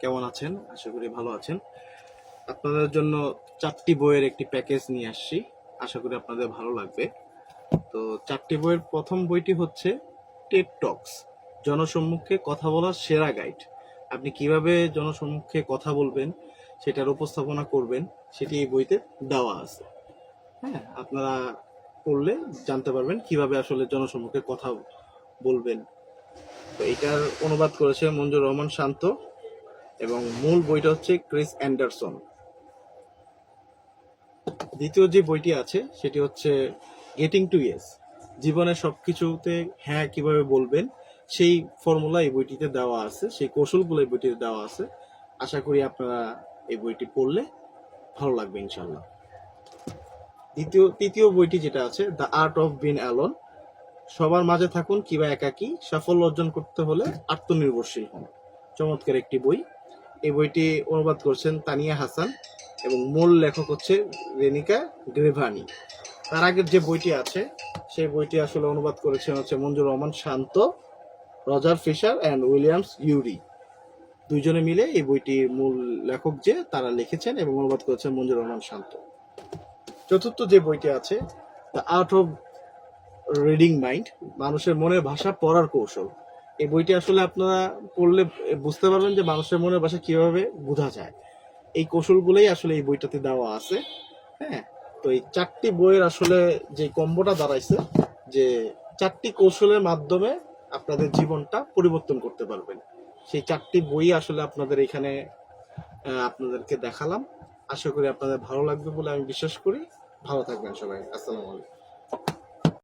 কেমন আছেন? আশা করি ভালো আছেন। আপনাদের জন্য চারটি বইয়ের একটি প্যাকেজ নিয়ে আসছি। আশা করি আপনাদের ভালো লাগবে। তো চারটি বইয়ের প্রথম বইটি হচ্ছে টেড টক্স জনসম্মুখে কথা বলার সেরা গাইড আপনি কীভাবে জনসম্মুখে কথা বলবেন, সেটার উপস্থাপনা করবেন, সেটি এই বইতে দেওয়া আছে। হ্যাঁ আপনারা পড়লে জানতে পারবেন কীভাবে আসলে জনসম্মুখে কথা বলবেন। তো এটার অনুবাদ করেছে মঞ্জুর রহমান শান্ত। এবং মূল বইটা হচ্ছে ক্রিস অ্যান্ডারসন। দ্বিতীয় যে বইটি আছে, সেটি হচ্ছে গেটিং টু ইয়েস জীবনের সবকিছুতে হ্যাঁ কীভাবে বলবেন, সেই ফর্মুলা এই বইটিতে দেওয়া আছে, সেই কৌশলগুলো এই বইটিতে দেওয়া আছে। আশা করি আপনারা এই বইটি পড়লে ভালো লাগবে ইনশাল্লাহ দ্বিতীয়, তৃতীয় বইটি যেটা আছে the art of being alone সবার মাঝে থাকুন কিবা একাকী, সাফল্য অর্জন করতে হলে আত্মনির্ভরশীল হন। চমৎকার একটি বই। এই বইটি অনুবাদ করছেন তানিয়া হাসান এবং মূল লেখক হচ্ছে রেনিকা গ্রেভানি। তার আগের যে বইটি আছে, সেই বইটি আসলে অনুবাদ করেছেন হচ্ছে Manjur Rahman Shanto, Roger Fisher and Williams Ury. দুইজনে মিলে এই বইটির মূল লেখক যে, তারা লিখেছেন এবং অনুবাদ করেছেন মঞ্জুর রহমান শান্ত। চতুর্থ যে বইটি আছে the art of reading mind মানুষের মনের ভাষা পড়ার কৌশল। এই বইটি আসলে আপনারা পড়লে বুঝতে পারবেন যে মানুষের মনের ভাষা কীভাবে বোঝা যায়। এই কৌশলগুলোই আসলে এই বইটাতে দেওয়া আছে হ্যাঁ? তো এই চারটি বইয়ের আসলে যে কম্বোটা দাঁড়াইছে, যে চারটি কৌশলের মাধ্যমে আপনাদের জীবনটা পরিবর্তন করতে পারবেন। সেই চারটি বই আসলে আপনাদের এখানে আপনাদেরকে দেখালাম। আশা করি আপনাদের ভালো লাগবে বলে আমি বিশ্বাস করি। ভালো থাকবেন সবাই। আসসালামু আলাইকুম।